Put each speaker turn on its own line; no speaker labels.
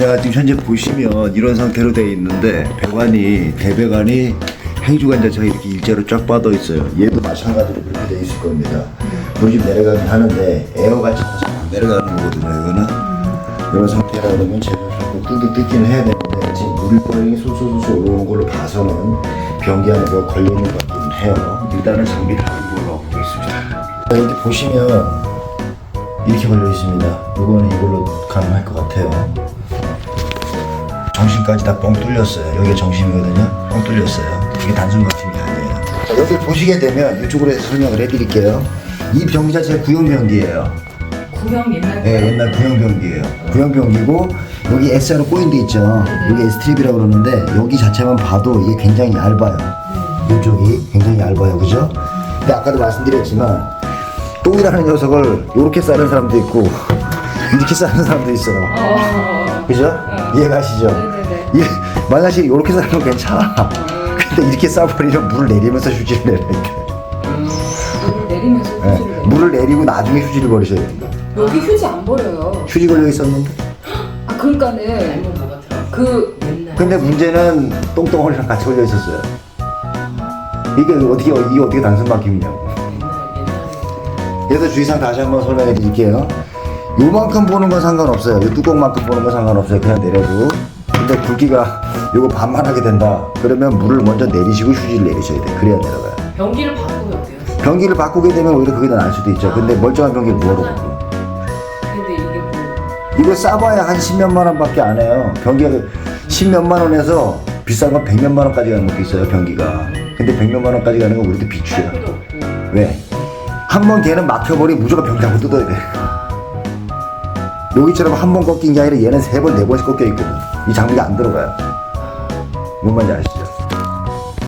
자 지금 현재 보시면 이런 상태로 되어 있는데 배관이 대배관이 행주관 자체가 이렇게 일자로 쫙 뻗어 있어요. 얘도 마찬가지로 그렇게 되어 있을 겁니다. 좀 내려가긴 하는데 에어가 차서 안 내려가는 거거든요. 이거는 이런 상태라 그러면 제대로 자꾸 뚜둑 뜯기는 해야 되는데 지금 물병이 솔솔솔솔 올라오는 걸로 봐서는 변기 안에 뭐 걸려 있는 것 같긴 해요. 일단은 장비를 한번 보러 가보겠습니다. 자, 이렇게 보시면 이렇게 걸려 있습니다. 이거는 이걸로 가능할 것 같아요. 정신까지 다 뻥 뚫렸어요. 여기가 정심이거든요. 뻥 뚫렸어요. 이게 단순 거침이 아니에요. 자, 여기 보시게 되면 이쪽으로 해서 설명을 해드릴게요. 이 변기 자체가 구형 변기예요.
구형 옛날
네, 옛날 구형 변기예요. 구형 변기고 여기 S자로 꼬인 데 있죠. 여기 S트립이라고 그러는데 여기 자체만 봐도 이게 굉장히 얇아요. 이쪽이 굉장히 얇아요, 그죠? 근데 아까도 말씀드렸지만 똥이라는 녀석을 이렇게 싸는 사람도 있고 이렇게 싸는 사람도 있어요.
어.
그죠? 이해가시죠?
네네네.
이 만약에 이렇게 건 괜찮아. 근데 이렇게 싸버리면 물을 내리면서 휴지를.
물을 내리면서
네.
휴지를 내려.
물을 내리고 나중에 휴지를 버리셔야 된다.
여기 휴지 안 버려요.
휴지 걸려 있었는데.
아 그러니까는 그
근데 문제는 똥덩어리랑 같이 걸려 있었어요. 이게 어떻게 이게 어떻게 단순 막힘이냐고. 그래서 주의사항 다시 한번 설명해 드릴게요. 요만큼 보는 건 상관없어요. 요 뚜껑만큼 보는 건 상관없어요. 그냥 내려도. 근데 굵기가 요거 반만 하게 된다. 그러면 물을 먼저 내리시고 휴지를 내리셔야 돼. 그래야 내려가요.
변기를 바꾸면 어때요?
변기를 바꾸게 되면 오히려 그게 더 나을 수도 있죠. 근데 멀쩡한 변기를 뭐하러 바꿔?
근데 이게 뭐
이거 싸봐야 한 10몇만 원밖에 안 해요. 변기가 10몇만 원에서 비싼 건 100몇만 원까지 가는 것도 있어요, 변기가. 근데 100몇만 원까지 가는 건 우리도.
필요 없고
왜? 한 번 걔는 막혀버리면 무조건 변기 한번 뜯어야 돼. 여기처럼 한 번 꺾인 게 아니라 얘는 세 번, 네 번씩 꺾여 있거든. 이 장비가 안 들어가요. 뭔 말인지 아시죠?